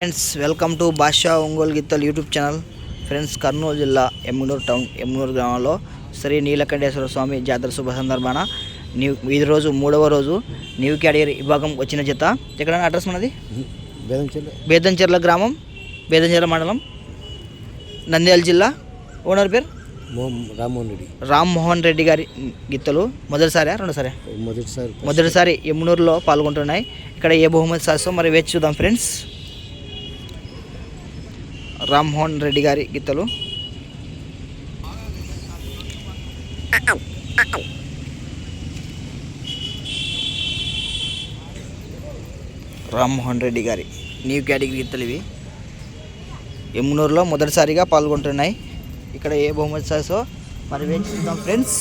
Friends welcome to Basha Ongole గిత్తలు YouTube channel friends Kurnool జిల్లా ఎమ్మునూరు town ఎమ్మునూరు గ్రామంలో శ్రీ నీలకంఠేశ్వర స్వామి జాతర శుభ సందర్భాన న్యూ ఇది రోజు మూడవ రోజు న్యూ క్యాడియర్ విభాగం వచ్చిన జత. ఎక్కడ అడ్రస్ ఉన్నది బేదంచెల్లి బేదంచెర్ల. గ్రామం బేదంచెర్ల మండలం నంద్యాల జిల్లా. ఓనర్ పేరు? మోహన్ రామ్మోహన్ రెడ్డి. రామ్మోహన్ రెడ్డి గారి గిత్తలు. మొదటిసారి రెండోసారి? మొదటిసారి మొదటిసారి ఎమ్మునూరులో పాల్గొంటున్నాయి. ఇక్కడ ఏ బహుమతి సాధిస్తాం మరి వేచి చూద్దాం ఫ్రెండ్స్ రామ్మోహన్ రెడ్డి గారి గీతలు. రామ్మోహన్ రెడ్డి గారి న్యూ కేటగిరీ గీతలు ఇవి. ఎమ్మునూరులో మొదటిసారిగా పాల్గొంటున్నాయి. ఇక్కడ ఏ బహుమతి సాధిస్తో మరి వేచి ఫ్రెండ్స్.